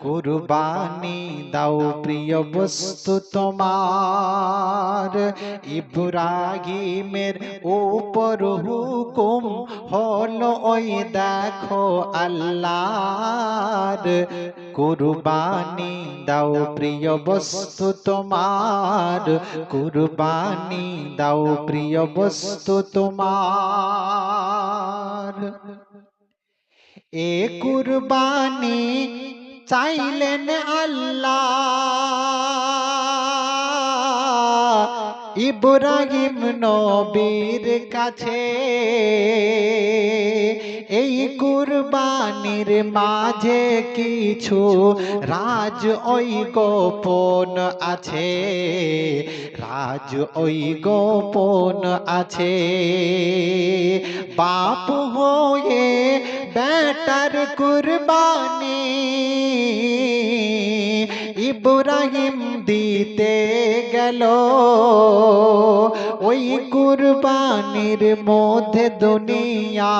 কুরবানি দাও প্রিয় বস্তু তোমার। ইব্রাহিমের উপর হুকুম হলো ওই দেখো আল্লাহর। কুরবানি দাও প্রিয় বস্তু তোমার। কুরবানি দাও প্রিয় বস্তু তোমার। এ কুরবানি চাইলেন আল্লাহ। ইব্রাহিম নবীর কাছে। এই কুরবানির মাঝে কিছু রাজ ওই গোপন আছে। রাজ ওই গোপন আছে। বাপ হয়ে বেটার কুরবানি। ইব্রাহিম দিতে গেল। ওই কুরবানির মধ্যে দুনিয়া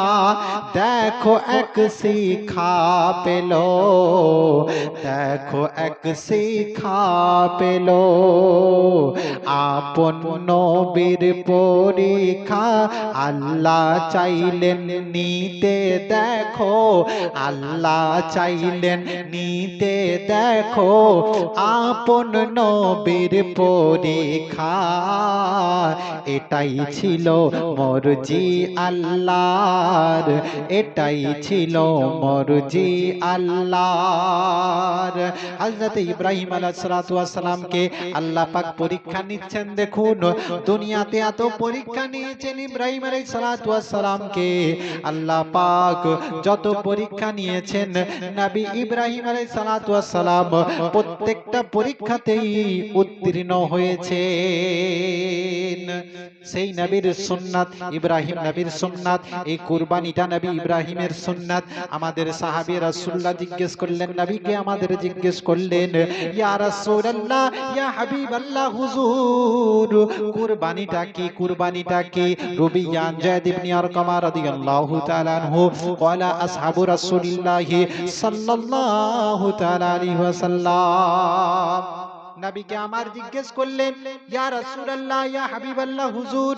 দেখো এক শিখা পেল। দেখো এক শিখা পেল। আপন নবীর পরীক্ষা আল্লাহ চাইলেন নিতে দেখো। আল্লাহ চাইলেন নিতে দেখো। আপন নবীর পরীক্ষা। এটাই ছিল মরজি আল্লাহর, এটাই ছিল মরজি আল্লাহর। হযরত ইব্রাহিম সালামকে আল্লাহ পাক পরীক্ষা নিচ্ছেন, দেখুন। দুনিয়াতে এত পরীক্ষা নিয়েছেন ইব্রাহিম আলাইহিস সালাতু ওয়াস সালামকে। আল্লাহ পাক যত পরীক্ষা নিয়েছেন, নবী ইব্রাহিম আলাইহিস সালাতু ওয়াস সালাম প্রত্যেকটা পরীক্ষাতেই উত্তীর্ণ হয়েছেন। সেই নবীর সুন্নাত, ইব্রাহিম নবীর সুন্নাত, এই কুরবানিটা নবী ইব্রাহিমের সুন্নাত। আমাদের সাহাবী রাসূলুল্লাহ জিজ্ঞেস করলেন নবীকে আমাদের জিজ্ঞেস করলেন? ইয়া রাসূলুল্লাহ, ইয়া হাবিবাল্লাহ, হুজুর, কুরবানিটা কি কুরবানিটা কি? রুবিয়ান জায়দ ইবনে আরকামা রাদিয়াল্লাহু তাআলা আনহু ক্বালা আসহাবু সাল্লাল্লাহু তাআলা আলাইহি ওয়াসাল্লাম। নবীকে আমার জিজ্ঞেস করলেন, ইয়া রাসূলুল্লাহ, ইয়া হাবিবাল্লাহ, হুজুর,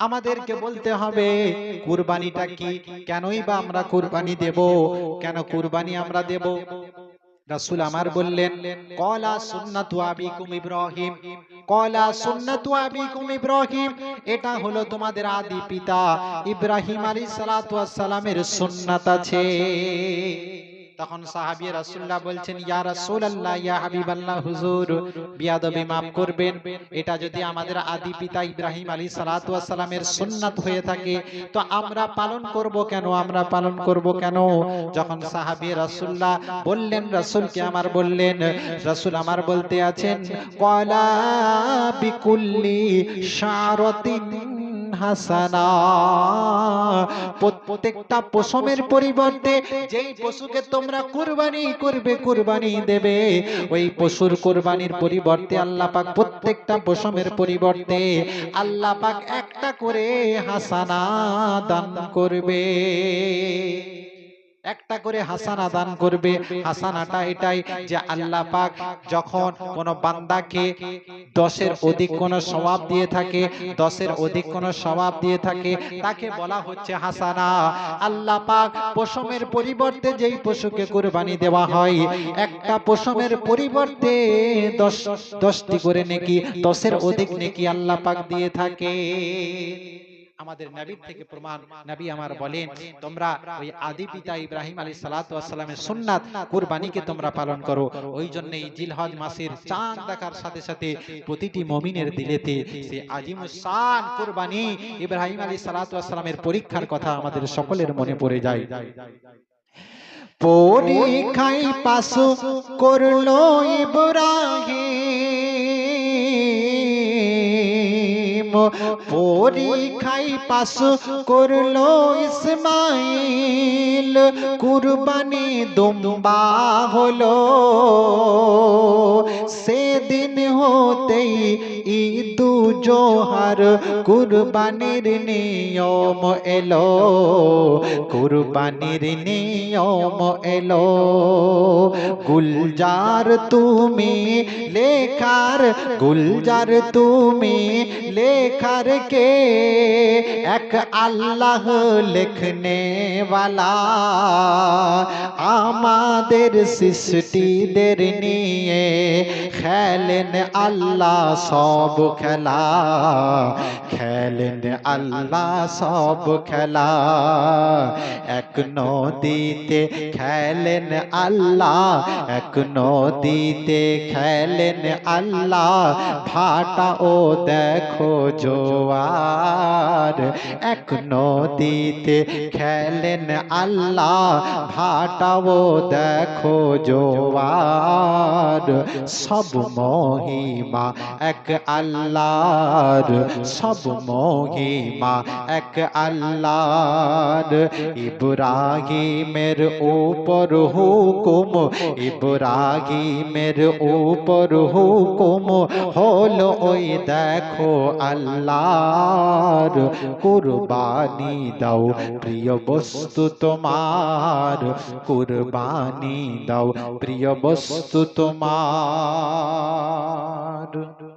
আমাদেরকে বলতে হবে, কুরবানিটা কি? কেনই বা আমরা কুরবানি দেব? কেন কুরবানি আমরা দেব? রাসূল আমার বললেন, কলা সুন্নাতু আবিকুম ইব্রাহিম, কলা সুন্নাতু আবিকুম ইব্রাহিম, এটা হলো তোমাদের আদি পিতা ইব্রাহিম আলাইহিস সালাতু ওয়াস সালামের সুন্নাত আছে। তখন সাহাবী রাসূলুল্লাহ বলছেন ইয়া রাসূলুল্লাহ ইয়া হাবিবাল্লাহ হুজুর বিয়াদবি maaf করবেন। এটা যদি আমাদের আদি পিতা ইব্রাহিম আলাইহিস সালাতু ওয়াস সালামের সুন্নাত হয়ে থাকে। তো আমরা পালন করব কেন? আমরা পালন করব কেন? যখন সাহাবী রাসূলুল্লাহ বললেন রাসূলকে আমার বললেন? রাসূল আমার বলতে আছেন ক্বালা বিকুল্লি শারাতিন প্রত্যেকটা পশমের পরিবর্তে যেই পশুকে তোমরা কুরবানি করবে, কুরবানি দেবে, ওই পশুর কুরবানির পরিবর্তে আল্লাহ পাক প্রত্যেকটা পশমের পরিবর্তে আল্লাহ পাক একটা করে হাসানা দান করবে। একটা করে হাসানা দান করবে হাসানাটা এটাই যে আল্লাহ পাক যখন কোন বান্দাকে দশের অধিক কোন সওয়াব দিয়ে থাকে দশের অধিক কোন সওয়াব দিয়ে থাকে তাকে বলা হচ্ছে হাসানা। আল্লাহ পাক পশমের পরিবর্তে যেই পশুকে কুরবানি দেওয়া হয় একটা পশমের পরিবর্তে দশ দশটি করে নেকি দশের অধিক নেকি আল্লাহ পাক দিয়ে থাকে। আমাদের নবীর থেকে প্রমাণ। নবী আমার বলেন তোমরা ওই আদি পিতা ইব্রাহিম আলী সালাতু সালামের সুন্নাত কুরবানিকে তোমরা পালন করো। ওই জন্য এই জিলহজ মাসের চাঁদ দেখার সাথে সাথে প্রতিটি মমিনের দিলেতে সে আজিমুসান কুরবানি ইব্রাহিম আলী সালাতু সালামের পরীক্ষার কথা আমাদের সকলের মনে পড়ে যায়। পরীক্ষায় পাস করল ইব্রাহিম পরীক্ষায় পাস করল ইসমাইল। কুরবানি দুম্বা হলো। সেদিন হতেই ঈদু জোহার কুরবানির নিয়ম এলো, কুরবানির নিয়ম এলো। গুলজার তুমি লেখার, গুলজার তুমি লেখার কে? এক আল্লাহ লিখনে वाला আমাদের সৃষ্টিদের নিয়ে খেলেন আল্লাহ সব। খেলা খেলেন আল্লাহ সব খেলা এক নদীতে খেলেন আল্লাহ এক নদীতে খেলেন আল্লাহ ভাটা ও দেখো জোয়ার এক নদীতে খেলেন আল্লাহ ভাটাও দেখো জোয়ার সব মহিমা, এক আল্লাহর সব মহিমা, এক আল্লাহর ইব্রাহিমের উপর হুকুম, ইব্রাহিমের উপর হুকুম হল ওই দেখো আল্লাহর কুরবানি দাও, প্রিয় বস্তু তোমার কুরবানি দাও, প্রিয় বস্তু তোমার